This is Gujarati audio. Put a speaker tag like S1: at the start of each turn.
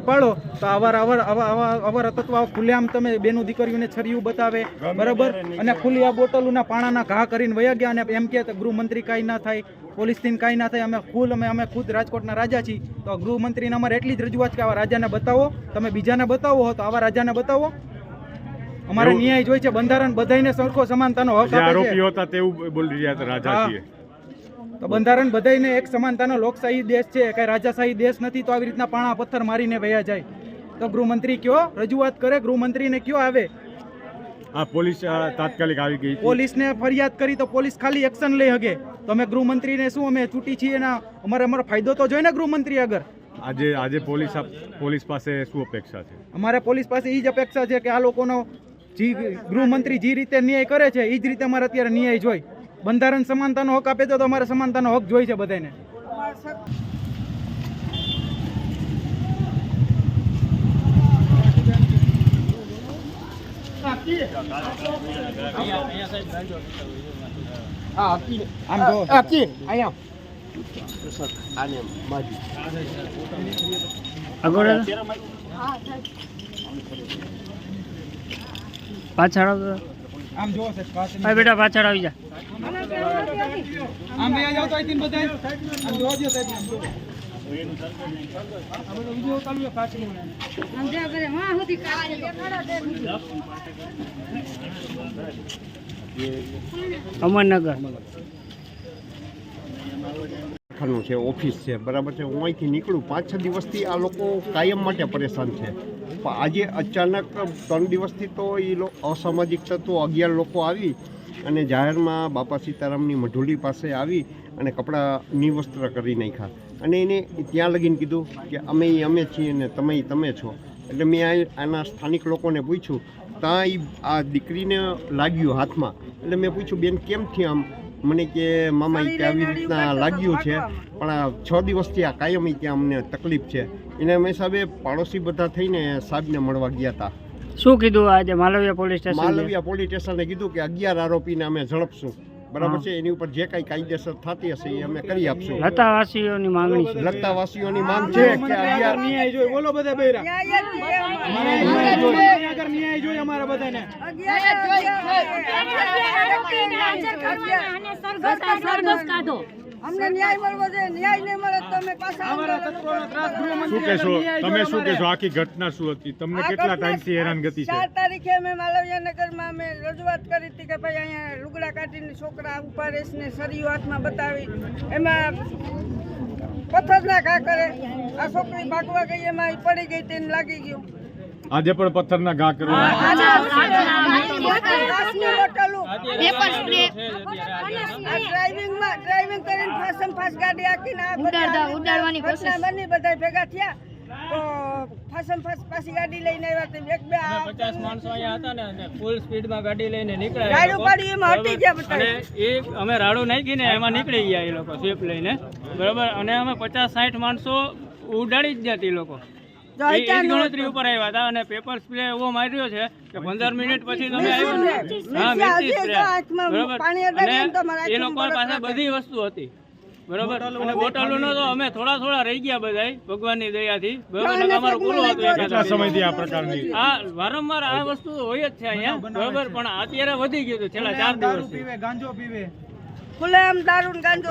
S1: પાડો તો અવાર અવાર આવા આવા તત્વ ખુલ્લેઆમ તમે બેનું દીકરીઓને છરિયું બતાવે બરાબર? અને ખુલ્લી આ બોટલોના પાણાના ઘા કરીને વયા ગયા અને એમ કે ગૃહમંત્રી કાંઈ ના થાય પોલીસથી કાંઈ ના થાય અમે ખુલ અમે અમે ખુદ રાજકોટના રાજા છીએ. તો ગૃહમંત્રીને અમારે એટલી જ રજૂઆત કે આવા રાજાને બતાવો તમે બીજાને બતાવો હો તો આવા રાજાને બતાવો. અમારે ન્યાય જોઈ છે બંધારણ બધાને સરખો સમાનતાનો હક
S2: આરોપીઓ હતા તેવું બોલી રહ્યા હતા રાજા છીએ.
S1: તો બંધારણ બધાને એક સમાનતાનો લોકશાહી દેશ છે કઈ રાજાશાહી દેશ નથી તો આવી રીતના પાણા પથ્થર મારીને વયા જાય. તો ગૃહમંત્રી કયો? રજૂઆત કરે ગૃહમંત્રીને કયો આવે?
S2: આ પોલીસ તાત્કાલિક આવી ગઈ
S1: પોલીસને ફરિયાદ કરી તો પોલીસ ખાલી એક્શન લઈ શકે તો અમે ગૃહમંત્રીને શું અમે ચૂંટી છીએ એના અમારે અમારો ફાયદો તો જોઈએ ને ગૃહમંત્રી આગળ?
S2: આજે આજે પોલીસ પોલીસ પાસે શું અપેક્ષા છે?
S1: અમારે પોલીસ પાસે એ જ અપેક્ષા છે કે આ લોકોનો જી ગૃહમંત્રી જે રીતે ન્યાય કરે છે એ જ રીતે અમારે અત્યારે ન્યાય જોઈ. બંધારણ સમાનતાનો હક આપે તો અમારે સમાનતાનો હક જોઈ છે બધાને
S3: પાછળ
S1: આમ જો સાહેબ
S3: હા બેટા પાછળ આવી જા
S1: આમ બે જાવ તો આઈ તીન બધે આમ જોવા જો સાહેબ, આમ જો. આ બધો વીડિયો ચાલુ છે પાછળ.
S3: અમરનગર
S4: ખાનું છે, ઓફિસ છે. બરાબર છે? હું અહીંથી નીકળું પાંચ છ દિવસથી આ લોકો કાયમ માટે પરેશાન છે. આજે અચાનક ત્રણ દિવસથી તો એ અસામાજિક તત્વો અગિયાર લોકો આવી અને જાહેરમાં બાપા સીતારામની મઢુલી પાસે આવી અને કપડાં નિવસ્ત્ર કરી નાખ્યા. અને એને ત્યાં લગીને કીધું કે, અમે અમે છીએ ને તમે તમે છો. એટલે મેં આના સ્થાનિક લોકોને પૂછ્યું ત્યાં આ દીકરીને લાગ્યું હાથમાં? એટલે મેં પૂછ્યું, બેન, કેમ થી આમ? મને કે મામા કે આવી રીતના લાગ્યું છે પણ આ છ દિવસથી આ કાયમી ત્યાં અમને તકલીફ છે. એને અમે સાહેબ પાડોશી બધા થઈને સાહેબને મળવા ગયા હતા
S3: શું કીધું આજે? Malviya police station
S4: Malviya police સ્ટેશને કીધું કે અગિયાર આરોપીને અમે ઝડપશું. બરાબર છે એની ઉપર જે કાંઈ કાયદેસર થતી હશે એ અમે કરી આપશું
S3: લતાવાસીઓની માંગણી છે
S4: લતાવાસીઓની માંગ છે કે અગિયાર
S1: ન્યાય જોઈએ બોલો બધા બૈરા ન્યાય જોઈએ. ન્યાય બધાને ન્યાય જોઈએ અમારા બધાને
S5: અમને ન્યાય મળવો જોઈએ ન્યાય નહીં મળે તો અમે પાછા
S1: અમારા
S5: આંદોલન
S1: તત્વોનો ત્રાસ ગૃહમંત્રીને
S2: શું કહેશો? તમે શું કહેશો? આખી ઘટના શું હતી? તમને કેટલા ટાઈમથી હેરાનગતિ છે?
S5: ચાર તારીખે અમે માલવિયાનગરમાં અમે રજૂઆત કરી હતી કે ભાઈ અહીંયા લુગડા કાઢીને છોકરા ઊભા રહેશે ને હાથમાં બતાવી. એમાં પથ્થરના ઘા કરે. આ છોકરી ભાગવા ગઈ એમાં પડી ગઈ તેને લાગી ગયું.
S2: આજે પણ પથ્થરના ઘા કરવા
S5: બોટલો. આ ડ્રાઇવિંગમાં ડ્રાઇવિંગ કરીને ફાસમ ફાસ ગાડી હાંકીને આ બધા
S6: ઉડાડવાની
S5: ઘટના બની બધા ભેગા થયા. તો ફાસમ ફાસ પાછી ગાડી લઈને આવ્યા તો એક બે આ
S7: પચાસ માણસો અહીંયા હતા ને અને ફૂલ સ્પીડમાં ગાડી લઈને નીકળ્યા એ
S5: ગાડી
S7: લોકો.
S5: ઉપાડી એમાં હટી ગયા બધા
S7: અને એ અમે રાડું નાખીને એમાં નીકળી ગયા એ લોકો સ્વીપ લઈને. બરાબર? અને અમે પચાસ સાઠ માણસો ઉડાડી જ ગયા તે લોકો. ગણતરી ઉપર આવ્યા હતા અને પેપર સ્પ્રે એવો માર્યો છે કે પંદર મિનિટ પછી તમે આવ્યો? ને હા
S5: મિર્ચી
S7: મિર્ચી
S5: હજી
S7: સ્પ્રે
S5: તો આંખમાં
S7: બરાબર.
S5: પાણી અડાડીએ ને તો મારા
S7: અને એ લોકો પાસે બધી વસ્તુ હતી. બરાબર. અને બોટલોનો તો અમે થોડા થોડા રહી ગયા બધાય ભગવાનની દયાથી. બરાબર.
S5: અને
S7: અમારું પૂરું
S2: કેટલા સમયથી આ પ્રકારની
S7: આ વારંવાર આ વસ્તુ હોય જ છે અહીંયા. બરાબર. પણ અત્યારે વધી ગયું છે. છેલ્લા ચાર
S1: દારૂ
S7: દિવસથી.
S1: પીવે ગાંજો પીવે.
S5: દારૂ ગાંજો